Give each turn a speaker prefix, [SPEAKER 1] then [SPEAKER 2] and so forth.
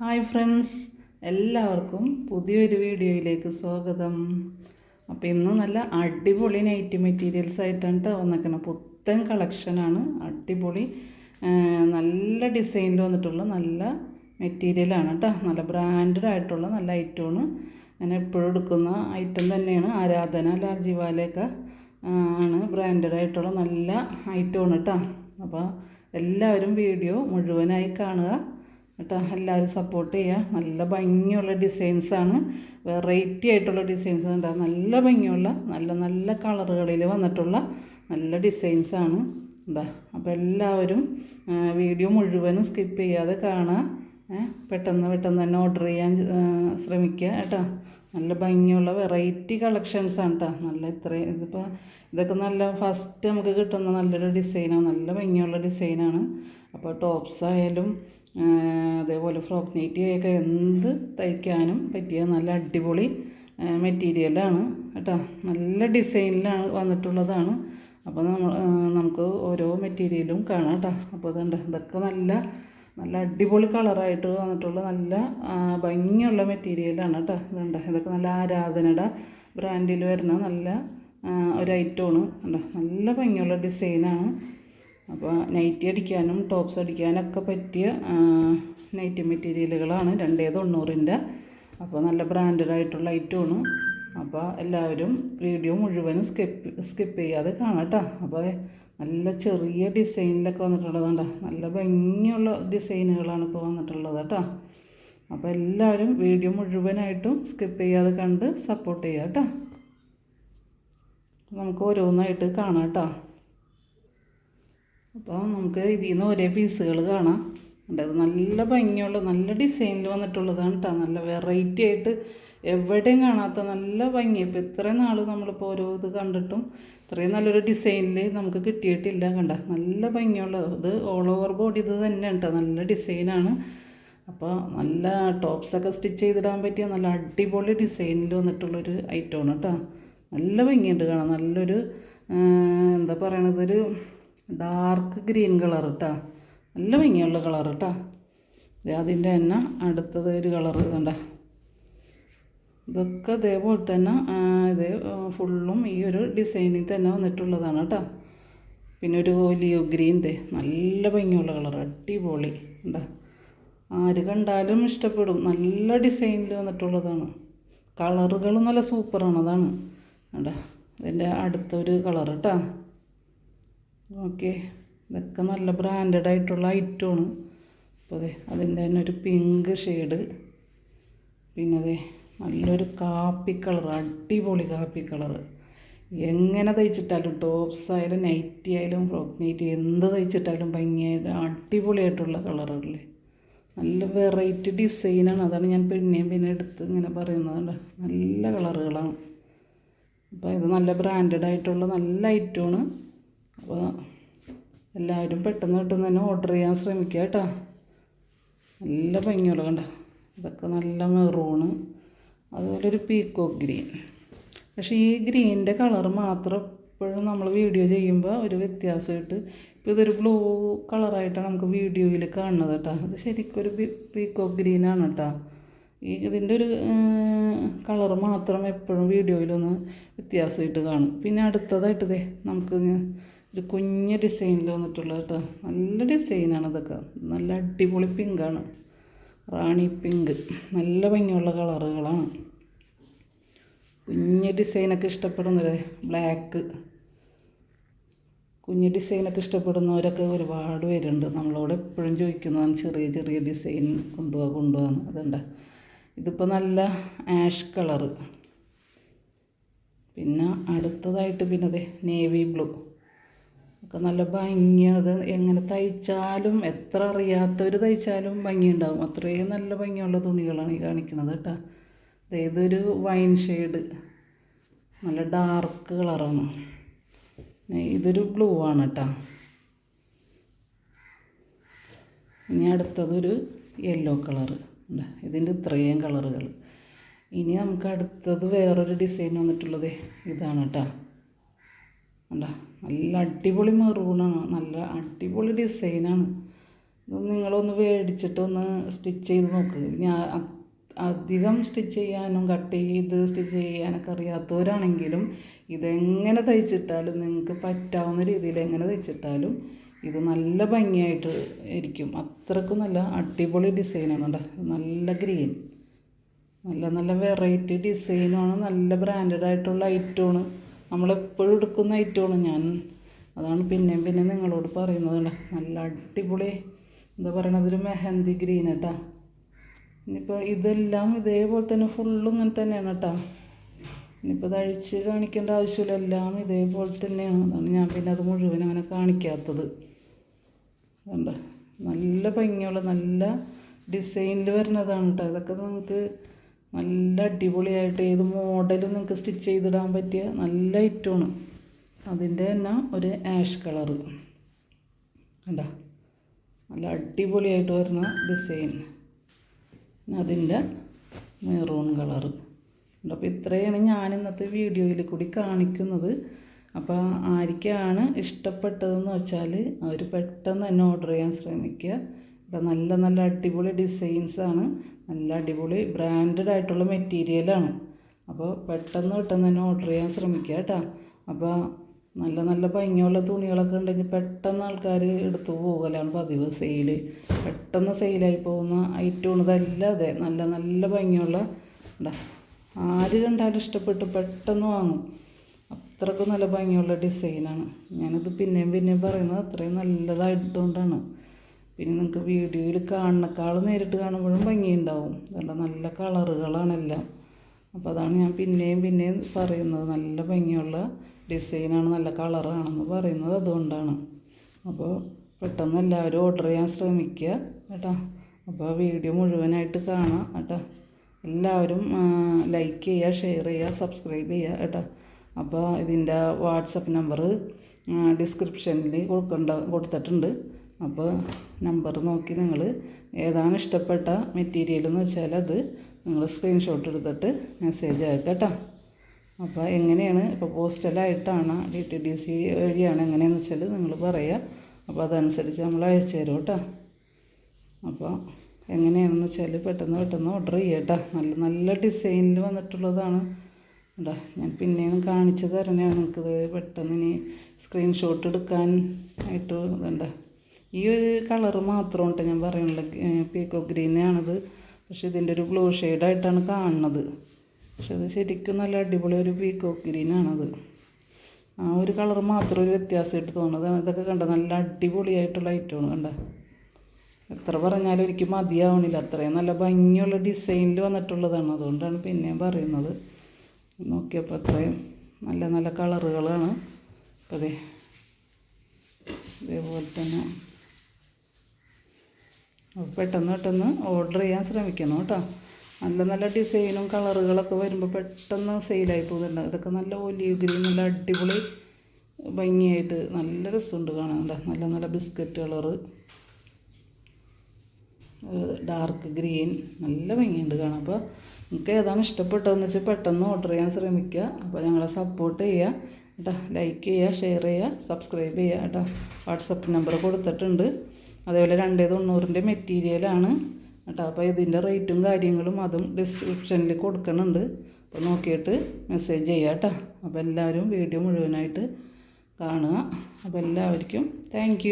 [SPEAKER 1] Hi friends എല്ലാവർക്കും പുതിയൊരു വീഡിയോയിലേക്ക് സ്വാഗതം. അപ്പോൾ ഇന്ന് നല്ല അടിപൊളി നൈറ്റ് മെറ്റീരിയൽസ് ആയിട്ടാണ് കേട്ടോ വന്നേക്കണം. പുത്തൻ കളക്ഷനാണ് അടിപൊളി നല്ല ഡിസൈനിൽ വന്നിട്ടുള്ള നല്ല മെറ്റീരിയലാണ് കേട്ടോ നല്ല ബ്രാൻഡഡ് ആയിട്ടുള്ള നല്ല ഐറ്റമാണ് ഞാൻ എപ്പോഴും എടുക്കുന്ന ഐറ്റം തന്നെയാണ്. ആരാധന ലാൽജിവാലയൊക്കെ ആണ് ബ്രാൻഡഡ് ആയിട്ടുള്ള നല്ല ഐറ്റമാണ് കേട്ടോ അപ്പോൾ എല്ലാവരും വീഡിയോ മുഴുവനായി കാണുക. കേട്ടോ എല്ലാവരും സപ്പോർട്ട് ചെയ്യുക നല്ല ഭംഗിയുള്ള ഡിസൈൻസാണ് വെറൈറ്റി ആയിട്ടുള്ള ഡിസൈൻസ് ഉണ്ടാകും നല്ല ഭംഗിയുള്ള നല്ല നല്ല കളറുകളിൽ വന്നിട്ടുള്ള നല്ല ഡിസൈൻസാണ് എന്താ അപ്പോൾ എല്ലാവരും വീഡിയോ മുഴുവനും സ്കിപ്പ് ചെയ്യാതെ കാണുക പെട്ടെന്ന് പെട്ടെന്ന് തന്നെ ഓർഡർ ചെയ്യാൻ ശ്രമിക്കുക കേട്ടോ. നല്ല ഭംഗിയുള്ള വെറൈറ്റി കളക്ഷൻസാണ് കേട്ടോ നല്ല ഇത്രയും ഇതിപ്പോൾ ഇതൊക്കെ നല്ല ഫസ്റ്റ് നമുക്ക് കിട്ടുന്ന നല്ലൊരു ഡിസൈനാണ് നല്ല ഭംഗിയുള്ള ഡിസൈനാണ് അപ്പോൾ ടോപ്സ് ആയാലും അതേപോലെ ഫ്രോക്ക് നൈറ്റി ഒക്കെ എന്ത് തയ്ക്കാനും പറ്റിയ നല്ല അടിപൊളി മെറ്റീരിയലാണ് കേട്ടോ. നല്ല ഡിസൈനിലാണ് വന്നിട്ടുള്ളതാണ്. അപ്പോൾ നമ്മൾ നമുക്ക് ഓരോ മെറ്റീരിയലും കാണാം കേട്ടോ. അപ്പോൾ ഇതുണ്ട്. ഇതൊക്കെ നല്ല നല്ല അടിപൊളി കളറായിട്ട് വന്നിട്ടുള്ള നല്ല ഭംഗിയുള്ള മെറ്റീരിയലാണ് കേട്ടോ. ഇതുണ്ട്. ഇതൊക്കെ നല്ല ആരാധനയുടെ ബ്രാൻഡിൽ വരുന്ന നല്ല ഒരു ഐറ്റമാണ്. കണ്ടോ നല്ല ഭംഗിയുള്ള ഡിസൈനാണ്. അപ്പോൾ നൈറ്റി അടിക്കാനും ടോപ്സ് അടിക്കാനൊക്കെ പറ്റിയ നൈറ്റി മെറ്റീരിയലുകളാണ് രണ്ടേ തൊണ്ണൂറിന്റെ അപ്പോൾ നല്ല ബ്രാൻഡഡ് ആയിട്ടുള്ള ഐറ്റമാണ് അപ്പോൾ എല്ലാവരും വീഡിയോ മുഴുവനും സ്കിപ്പ് സ്കിപ്പ് ചെയ്യാതെ കാണട്ടോ. അപ്പോൾ അതെ നല്ല ചെറിയ ഡിസൈനിലൊക്കെ വന്നിട്ടുള്ളതുണ്ട്. നല്ല ഭംഗിയുള്ള ഡിസൈനുകളാണ് ഇപ്പോൾ വന്നിട്ടുള്ളത് കേട്ടോ അപ്പോൾ എല്ലാവരും വീഡിയോ മുഴുവനായിട്ടും സ്കിപ്പ് ചെയ്യാതെ കണ്ട് സപ്പോർട്ട് ചെയ്യാം കേട്ടോ നമുക്ക് ഓരോന്നായിട്ട് കാണാം കേട്ടോ അപ്പോൾ നമുക്ക് ഇതിൽ നിന്ന് ഒരേ പീസുകൾ കാണാം. അത് നല്ല ഭംഗിയുള്ള നല്ല ഡിസൈനിൽ വന്നിട്ടുള്ളതാണ് കേട്ടോ നല്ല വെറൈറ്റി ആയിട്ട് എവിടെയും കാണാത്ത നല്ല ഭംഗി. ഇപ്പോൾ ഇത്രയും നാൾ നമ്മളിപ്പോൾ ഓരോ ഇത് കണ്ടിട്ടും ഇത്രയും നല്ലൊരു ഡിസൈനിൽ നമുക്ക് കിട്ടിയിട്ടില്ല. കണ്ട നല്ല ഭംഗിയുള്ള ഇത് ഓൾ ഓവർ ബോഡി ഇത് തന്നെ കേട്ടോ നല്ല ഡിസൈനാണ്. അപ്പോൾ നല്ല ടോപ്സൊക്കെ സ്റ്റിച്ച് ചെയ്തിടാൻ പറ്റിയ നല്ല അടിപൊളി ഡിസൈനിൽ വന്നിട്ടുള്ളൊരു ഐറ്റമാണ് കേട്ടോ നല്ല ഭംഗിയുണ്ട് കാണാൻ. നല്ലൊരു എന്താ പറയണത്? ഒരു ഡാർക്ക് ഗ്രീൻ കളർ കേട്ടോ നല്ല ഭംഗിയുള്ള കളർ കേട്ടോ അതിന്റെ തന്നെ അടുത്തത് ഒരു കളർ കണ്ട. ഇതൊക്കെ അതേപോലെ തന്നെ ഇത് ഫുള്ളും ഈ ഒരു ഡിസൈനിൽ തന്നെ വന്നിട്ടുള്ളതാണ് കേട്ടോ പിന്നെ ഒരു ഓലിയോ ഗ്രീൻ ദേ. നല്ല ഭംഗിയുള്ള കളർ അടിപൊളി എന്താ ആര് കണ്ടാലും ഇഷ്ടപ്പെടും. നല്ല ഡിസൈനിൽ വന്നിട്ടുള്ളതാണ്. കളറുകൾ നല്ല സൂപ്പറാണ് അതാണ് കണ്ട. ഇതിന്റെ അടുത്തൊരു കളർ കേട്ടോ ഓക്കെ. ഇതൊക്കെ നല്ല ബ്രാൻഡഡ് ആയിട്ടുള്ള ഐറ്റമാണ് അപ്പോൾ അതെ അതിന്റെ തന്നെ ഒരു പിങ്ക് ഷെയ്ഡ് പിന്നെ അതെ നല്ലൊരു കാപ്പി കളർ അടിപൊളി കാപ്പി കളർ എങ്ങനെ തയ്ച്ചിട്ടാലും ടോപ്സ് ആയാലും നൈറ്റി ആയാലും ഫ്രോക്ക് നൈറ്റി എന്ത് തയ്ച്ചിട്ടാലും ഭംഗിയായിട്ട് അടിപൊളിയായിട്ടുള്ള കളറല്ലേ നല്ല വെറൈറ്റി ഡിസൈനാണ് അതാണ് ഞാൻ പിന്നെയും പിന്നെ എടുത്ത് ഇങ്ങനെ പറയുന്നത്. നല്ല കളറുകളാണ് അപ്പോൾ ഇത് നല്ല ബ്രാൻഡഡ് ആയിട്ടുള്ള നല്ല ഐറ്റമാണ് അപ്പോൾ എല്ലാവരും പെട്ടെന്ന് പെട്ടെന്ന് തന്നെ ഓർഡർ ചെയ്യാൻ ശ്രമിക്കുക കേട്ടോ. നല്ല ഭംഗിയുള്ള കണ്ട. ഇതൊക്കെ നല്ല മെറൂണ് അതുപോലെ ഒരു പീക്കോ ഗ്രീൻ പക്ഷേ ഈ ഗ്രീനിന്റെ കളർ മാത്രം എപ്പോഴും നമ്മൾ വീഡിയോ ചെയ്യുമ്പോൾ ഒരു വ്യത്യാസമായിട്ട് ഇപ്പോൾ ഇതൊരു ബ്ലൂ കളറായിട്ടാണ് നമുക്ക് വീഡിയോയിൽ കാണുന്നത് കേട്ടോ. അത് ശരിക്കും ഒരു പീക്കോ ഗ്രീനാണ് കേട്ടോ. ഈ ഇതിന്റെ ഒരു കളർ മാത്രം എപ്പോഴും വീഡിയോയിലൊന്ന് വ്യത്യാസമായിട്ട് കാണും. പിന്നെ അടുത്തതായിട്ട് ദേ നമുക്ക് ഒരു കുഞ്ഞ് ഡിസൈനിൽ വന്നിട്ടുള്ളത് കേട്ടോ നല്ല ഡിസൈനാണ് ഇതൊക്കെ. നല്ല അടിപൊളി പിങ്കാണ് റാണി പിങ്ക് നല്ല ഭംഗിയുള്ള കളറുകളാണ്. കുഞ്ഞ് ഡിസൈനൊക്കെ ഇഷ്ടപ്പെടുന്നവരെ ബ്ലാക്ക് കുഞ്ഞ് ഡിസൈനൊക്കെ ഇഷ്ടപ്പെടുന്നവരൊക്കെ ഒരുപാട് പേരുണ്ട്. നമ്മളോട് എപ്പോഴും ചോദിക്കുന്നതാണ് ചെറിയ ചെറിയ ഡിസൈൻ കൊണ്ടുപോകാൻ കൊണ്ടുപോകാന്ന് അതുണ്ട് ഇതിപ്പോൾ നല്ല ആഷ് കളറ് പിന്നെ അടുത്തതായിട്ട് പിന്നെ അതെ നേവി ബ്ലൂ ഒക്കെ നല്ല ഭംഗിയത് എങ്ങനെ തയ്ച്ചാലും എത്ര അറിയാത്തവർ തയ്ച്ചാലും ഭംഗിയുണ്ടാവും. അത്രയും നല്ല ഭംഗിയുള്ള തുണികളാണ് ഈ കാണിക്കുന്നത് കേട്ടോ. ഇതൊരു വൈൻ ഷെയ്ഡ് നല്ല ഡാർക്ക് കളറാണ് ഇതൊരു ബ്ലൂ ആണ് കേട്ടോ. ഇനി അടുത്തതൊരു യെല്ലോ കളറ് ഇതിന്റെ ഇത്രയും കളറുകൾ ഇനി നമുക്ക് അടുത്തത് വേറൊരു ഡിസൈൻ വന്നിട്ടുള്ളത് ഇതാണ് കേട്ടോ. കണ്ട? നല്ല അടിപൊളി മെറൂണാണ് നല്ല അടിപൊളി ഡിസൈനാണ് ഇതൊന്നും നിങ്ങളൊന്ന് മേടിച്ചിട്ടൊന്ന് സ്റ്റിച്ച് ചെയ്ത് നോക്ക്. ഞാൻ അധികം സ്റ്റിച്ച് ചെയ്യാനും കട്ട് ചെയ്ത് സ്റ്റിച്ച് ചെയ്യാനൊക്കെ അറിയാത്തവരാണെങ്കിലും ഇതെങ്ങനെ തയ്ച്ചിട്ടാലും നിങ്ങൾക്ക് പറ്റാവുന്ന രീതിയിൽ എങ്ങനെ തയ്ച്ചിട്ടാലും ഇത് നല്ല ഭംഗിയായിട്ട് ഇരിക്കും. അത്രക്കും നല്ല അടിപൊളി ഡിസൈനാണ് കേട്ടോ നല്ല ഗ്രീൻ നല്ല നല്ല വെറൈറ്റി ഡിസൈനുമാണ് നല്ല ബ്രാൻഡഡ് ആയിട്ടുള്ള ഐറ്റമാണ് നമ്മളെപ്പോഴും എടുക്കുന്ന ഐറ്റമാണ് ഞാൻ. അതാണ് പിന്നെയും പിന്നെ നിങ്ങളോട് പറയുന്നത് നല്ല അടിപൊളി എന്താ പറയണത്? ഒരു മെഹന്തി ഗ്രീൻ കേട്ടാ ഇനിയിപ്പോൾ ഇതെല്ലാം ഇതേപോലെ തന്നെ ഫുള്ളും ഇങ്ങനെ തന്നെയാണ് കേട്ടോ. ഇനിയിപ്പോൾ ഇത് അഴിച്ച് കാണിക്കേണ്ട ആവശ്യമില്ല. എല്ലാം ഇതേപോലെ തന്നെയാണ്. അതാണ് ഞാൻ പിന്നെ അത് മുഴുവൻ അങ്ങനെ കാണിക്കാത്തത്. കണ്ട? നല്ല ഭംഗിയുള്ള നല്ല ഡിസൈനിൽ വരുന്നതാണ് കേട്ടോ. ഇതൊക്കെ നമുക്ക് നല്ല അടിപൊളിയായിട്ട് ഏത് മോഡലും നിങ്ങൾക്ക് സ്റ്റിച്ച് ചെയ്തിടാൻ പറ്റിയ നല്ല ഐറ്റമാണ് അതിന്റെ തന്നെ ഒരു ആഷ് കളറ് കണ്ടാ? നല്ല അടിപൊളിയായിട്ട് വരുന്ന ഡിസൈൻ അതിന്റെ മെറൂൺ കളറ് അപ്പോൾ ഇത്രയാണ് ഞാൻ ഇന്നത്തെ വീഡിയോയിൽ കൂടി കാണിക്കുന്നത്. അപ്പോൾ ആർക്കാണ് ഇഷ്ടപ്പെട്ടതെന്ന് വെച്ചാൽ അവർ പെട്ടെന്ന് തന്നെ ഓർഡർ ചെയ്യാൻ ശ്രമിക്കുക. ഇവിടെ നല്ല നല്ല അടിപൊളി ഡിസൈൻസാണ് നല്ല അടിപൊളി ബ്രാൻഡഡ് ആയിട്ടുള്ള മെറ്റീരിയലാണ് അപ്പോൾ പെട്ടെന്ന് പെട്ടെന്ന് തന്നെ ഓർഡർ ചെയ്യാൻ ശ്രമിക്കുക കേട്ടോ. അപ്പോൾ നല്ല നല്ല ഭംഗിയുള്ള തുണികളൊക്കെ ഉണ്ടെങ്കിൽ പെട്ടെന്ന് ആൾക്കാർ എടുത്തു പോകലാണ് പതിവ് സെയിൽ പെട്ടെന്ന് സെയിലായി പോകുന്ന ഐറ്റമാണ് ഇതെല്ലാം അതെ. നല്ല നല്ല ഭംഗിയുള്ള ആര് കണ്ടാലും ഇഷ്ടപ്പെട്ട് പെട്ടെന്ന് വാങ്ങും. അത്രക്കും നല്ല ഭംഗിയുള്ള ഡിസൈനാണ് ഞാനിത് പിന്നെയും പിന്നെയും പറയുന്നത് അത്രയും നല്ലതായതുകൊണ്ടാണ്. പിന്നെ നിങ്ങൾക്ക് വീഡിയോയിൽ കാണുന്നേക്കാൾ നേരിട്ട് കാണുമ്പോഴും ഭംഗിയുണ്ടാവും. അതുകൊണ്ട് നല്ല കളറുകളാണെല്ലാം. അപ്പോൾ അതാണ് ഞാൻ പിന്നെയും പിന്നെയും പറയുന്നത്. നല്ല ഭംഗിയുള്ള ഡിസൈനാണ് നല്ല കളറാണെന്ന് പറയുന്നത് അതുകൊണ്ടാണ്. അപ്പോൾ പെട്ടെന്ന് എല്ലാവരും ഓർഡർ ചെയ്യാൻ ശ്രമിക്കുക കേട്ടോ. അപ്പോൾ വീഡിയോ മുഴുവനായിട്ട് കാണാം കേട്ടോ. എല്ലാവരും ലൈക്ക് ചെയ്യുക ഷെയർ ചെയ്യുക സബ്സ്ക്രൈബ് ചെയ്യുക കേട്ടോ. അപ്പോൾ ഇതിന്റെ വാട്സപ്പ് നമ്പർ ഡിസ്ക്രിപ്ഷനിൽ കൊടുക്കണ്ട കൊടുത്തിട്ടുണ്ട്. അപ്പോൾ നമ്പർ നോക്കി നിങ്ങൾ ഏതാണ് ഇഷ്ടപ്പെട്ട മെറ്റീരിയൽ എന്ന് വെച്ചാൽ അത് നിങ്ങൾ സ്ക്രീൻഷോട്ട് എടുത്തിട്ട് മെസ്സേജ് അയക്കാം കേട്ടോ. അപ്പോൾ എങ്ങനെയാണ് ഇപ്പോൾ പോസ്റ്റലായിട്ടാണ് ഡി ടി ഡി സി വഴിയാണ് എങ്ങനെയാണെന്ന് വെച്ചാൽ നിങ്ങൾ പറയുക. അപ്പോൾ അതനുസരിച്ച് നമ്മൾ അയച്ചു തരും കേട്ടോ. അപ്പോൾ എങ്ങനെയാണെന്ന് വെച്ചാൽ പെട്ടെന്ന് പെട്ടെന്ന് ഓർഡർ ചെയ്യുക കേട്ടോ. നല്ല നല്ല ഡിസൈനിൽ വന്നിട്ടുള്ളതാണ്. കേട്ടോ ഞാൻ പിന്നെയും കാണിച്ചു തരണേ. നിങ്ങൾക്ക് പെട്ടെന്ന് ഇനി സ്ക്രീൻഷോട്ട് എടുക്കാൻ ആയിട്ട് ഇതുണ്ട്. ഈ ഒരു കളറ് മാത്രം ഞാൻ പറയുന്നത് പീക്കോ ഗ്രീനാണിത് പക്ഷെ ഇതിന്റെ ഒരു ബ്ലൂ ഷെയ്ഡായിട്ടാണ് കാണുന്നത്. പക്ഷെ അത് ശരിക്കും നല്ല അടിപൊളി ഒരു പീക്കോ ഗ്രീനാണത് ആ ഒരു കളർ മാത്രം ഒരു വ്യത്യാസമായിട്ട് തോന്നുന്നത്. ഇതൊക്കെ കണ്ട? നല്ല അടിപൊളിയായിട്ടുള്ള ഐറ്റമാണ് കണ്ട? എത്ര പറഞ്ഞാലും എനിക്ക് മതിയാവണില്ല. അത്രയും നല്ല ഭംഗിയുള്ള ഡിസൈനിൽ വന്നിട്ടുള്ളതാണ്. അതുകൊണ്ടാണ് പിന്നെയും പറയുന്നത്. നോക്കിയപ്പോൾ അത്രയും നല്ല നല്ല കളറുകളാണ്. അപ്പോൾ അതെ ഇതേപോലെ തന്നെ പെട്ടെന്ന് പെട്ടെന്ന് ഓർഡർ ചെയ്യാൻ ശ്രമിക്കണം കേട്ടോ. നല്ല നല്ല ഡിസൈനും കളറുകളൊക്കെ വരുമ്പോൾ പെട്ടെന്ന് സെയിലായി പോകുന്നുണ്ട്. ഇതൊക്കെ നല്ല ഒലിവ് ഗ്രീൻ നല്ല അടിപൊളി ഭംഗിയായിട്ട് നല്ല രസമുണ്ട് കാണാൻ നല്ല നല്ല ബിസ്ക്കറ്റ് കളറ് ഡാർക്ക് ഗ്രീൻ നല്ല ഭംഗിയുണ്ട് കാണാം അപ്പോൾ നിങ്ങൾക്ക് ഏതാണ് ഇഷ്ടപ്പെട്ടതെന്ന് വെച്ചാൽ പെട്ടെന്ന് ഓർഡർ ചെയ്യാൻ ശ്രമിക്കുക. അപ്പോൾ ഞങ്ങളെ സപ്പോർട്ട് ചെയ്യുക കേട്ടോ. ലൈക്ക് ചെയ്യുക ഷെയർ ചെയ്യുക സബ്സ്ക്രൈബ് ചെയ്യുക കേട്ടോ. വാട്സപ്പ് നമ്പർ കൊടുത്തിട്ടുണ്ട്. അതേപോലെ രണ്ടേ തൊണ്ണൂറിന്റെ മെറ്റീരിയലാണ് കേട്ടോ. അപ്പോൾ ഇതിന്റെ റേറ്റും കാര്യങ്ങളും അതും ഡിസ്ക്രിപ്ഷനിൽ കൊടുക്കുന്നുണ്ട് അപ്പോൾ നോക്കിയിട്ട് മെസ്സേജ് ചെയ്യാം കേട്ടോ. അപ്പോൾ എല്ലാവരും വീഡിയോ മുഴുവനായിട്ട് കാണുക. അപ്പോൾ എല്ലാവർക്കും താങ്ക്